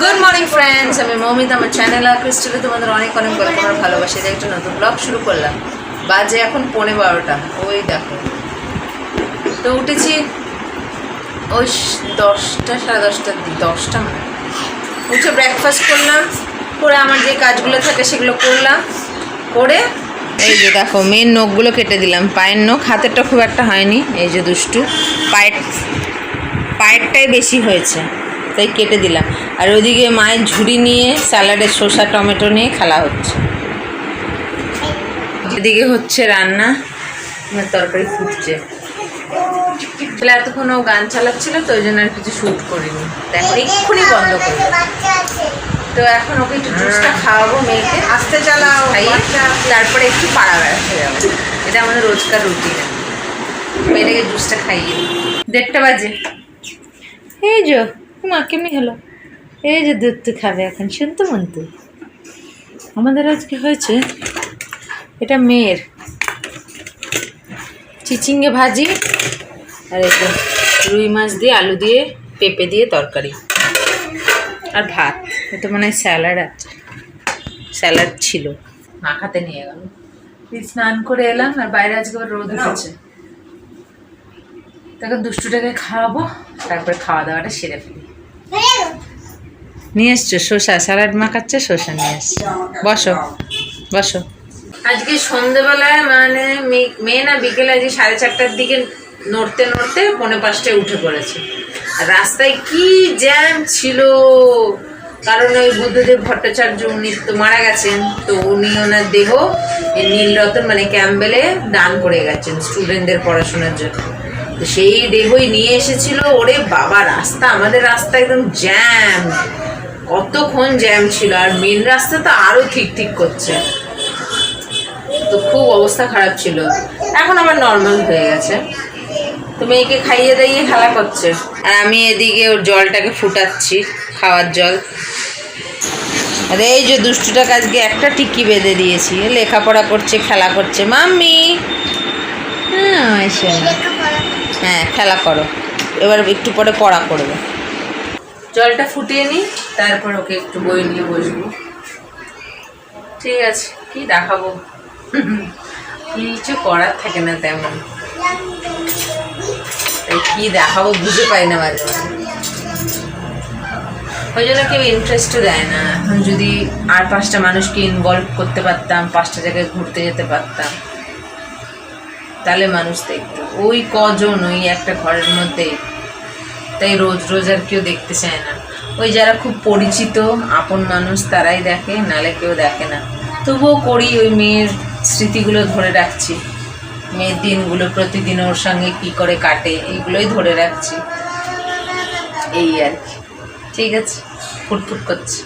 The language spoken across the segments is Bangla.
গুড মর্নিং ফ্রেন্ডস আমি মৌমিত, আমার চ্যানেল আর ক্রিস্টালে তোমাদের অনেক অনেক গল্প আমার ভালোবাসি। এটা একটা নতুন ব্লগ শুরু করলাম। বাজে এখন পৌনে বারোটা। ওই দেখো। তো উঠেছি ওই দশটা, সাড়ে দশটা দশটা মানে। উঠে ব্রেকফাস্ট করলাম। করে আমার যে কাজগুলো থাকে সেগুলো করলাম। করে এই যে দেখো মেয়ের নখগুলো কেটে দিলাম। পায়ের নখ হাতেরটা খুব একটা হয়নি। এই যে দুষ্টু। পায়ের পায়েরটাই বেশি হয়েছে। তাই কেটে দিলাম। আর ওইদিকে মায়ের ঝুড়ি নিয়ে স্যালাডের শসা টমেটো নিয়ে খেলা হচ্ছে। এদিকে হচ্ছে রান্না আমার তরকারি ফুটছে। তাহলে এতক্ষণ ও গান চালাচ্ছিল তো ওই জন্য আর কিছু শ্যুট করিনি। দেখো এক্ষুনি বন্ধ করব তো এখন ওকে একটু জুসটা খাওয়াবো মেয়েকে। আস্তে চালাও তারপরে একটু পাড়া বেড়াতে যাব। এটা আমাদের রোজকার রুটিন মেয়েটাকে জুসটা খাইয়ে দেড়টা বাজে। এই যে। মা কেমনি হলো এই যে দুধ তো খাবে এখন শুনতো মনতো আমাদের আজকে হয়েছে এটা মেয়ের। চিচিঙ্গে ভাজি আর যে রুই মাছ দিয়ে আলু দিয়ে পেঁপে দিয়ে তরকারি। আর ভাত এটা মনে স্যালাড আছে। স্যালাড ছিল মাখাতে নিয়ে গেল। স্নান করে এলাম আর বাইরে আজকে রোদ উঠেছে। তখন দুষ্টুটাকে খাওয়াবো তারপরে খাওয়া দাওয়াটা সেরে ফেলি। নিয়ে এসছো, শসা, স্যালাড মাখাচ্ছে, শসা নিয়ে এসছো। বসো বসো। আজকে সন্ধেবেলায় মানে মেয়ে না বিকেলে আজকে সাড়ে চারটার দিকে নড়তে নড়তে পৌনে পাঁচটায় উঠে পড়েছে। আর রাস্তায় কি জ্যাম ছিল, কারণ ওই বুদ্ধদেব ভট্টাচার্য উনি তো মারা গেছেন, তো উনি ওনার দেহ নীলরতন মানে ক্যাম্বেলে দান করে গেছেন স্টুডেন্টদের পড়াশোনার জন্য। তো সেই দেহই নিয়ে এসেছিল, ওরে বাবা, রাস্তা, আমাদের রাস্তা একদম জ্যাম। কতক্ষণ জ্যাম ছিল আর মেন রাস্তা তো আরও ঠিক ঠিক করছে। তো খুব অবস্থা খারাপ ছিল। এখন আবার নর্মাল হয়ে গেছে। তো মেয়েকে খাইয়ে দাইয়ে খেলা করছে। আর আমি এদিকে ওর জলটাকে ফুটাচ্ছি, খাওয়ার জল। আর এই যে দুষ্টুটাকে আজকে একটা টিকি বেঁধে দিয়েছি। লেখাপড়া করছে, খেলা করছে। মাম্মি! হ্যাঁ হ্যাঁ খেলা করো। এবার একটু পরে পড়া করবে। জলটা ফুটিয়ে নিই, তারপর ওকে একটু বই নিয়ে বসবো। ঠিক আছে, কি দেখাবো? কিছু করার থাকে না তেমন। তাই কি দেখাবো বুঝে পাই না মাঝে ওই জন্য কেউ ইন্টারেস্টও দেয় না। এখন যদি আর পাঁচটা মানুষকে ইনভলভ করতে পারতাম, পাঁচটা জায়গায় ঘুরতে যেতে পারতাম, তাহলে মানুষ দেখতো। ওই কজন, ওই একটা ঘরের মধ্যে তাই রোজ রোজ আর কেউ দেখতে চায় না। ওই যারা খুব পরিচিত, আপন মানুষ, তারাই দেখে, নালে কেউ দেখে না। তবুও করি ওই মেয়ের স্মৃতিগুলো ধরে রাখছি। মেয়ের দিনগুলো প্রতিদিন ওর সঙ্গে কি করে কাটে, এইগুলোই ধরে রাখছি। এই আর কি। ঠিক আছে, ফুটফুট করছে।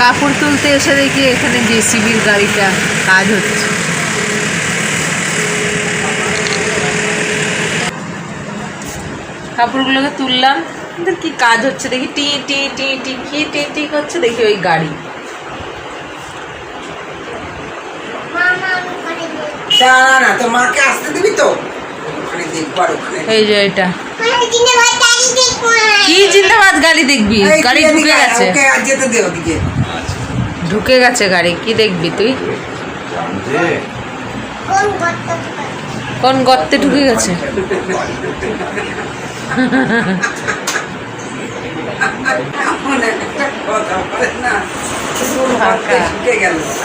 কাপড় তুলতে এসে দেখি এখানে জেসিবির গাড়িটা কাজ হচ্ছে। কাপড়গুলোকে তুললাম। কিন্তু কি কাজ হচ্ছে? দেখি টি টি টি টি কি টি টি করছে? দেখি ওই গাড়ি। না তো মাকে আসতে দিবি এই যে এটা। কি জিন্দাবাদ গাড়ি দেখবি? গাড়ি ঢুকে গেছে। ওকে আর যেতে দে ওদিকে। ঢুকে গেছে গাড়ি। কি দেখবি তুই? কোন গর্তে ঢুকে গেছে?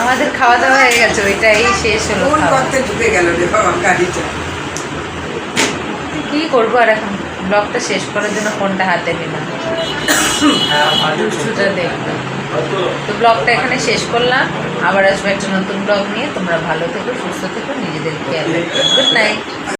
আমাদের খাওয়া দাওয়া হয়ে গেছে ওইটাই শেষ হলো ঢুকে গেল রে বাবা গাড়িটা কি করব আর এখন? ব্লগটা শেষ করার জন্য ফোনটা হাতে নিলাম। দুষ্টুটা দেখলাম তো ব্লগটা এখানে শেষ করলাম। আবার আসবে একটা নতুন ব্লগ নিয়ে। তোমরা ভালো থেকো সুস্থ থেকো নিজেদের খেয়াল রাখো। Good night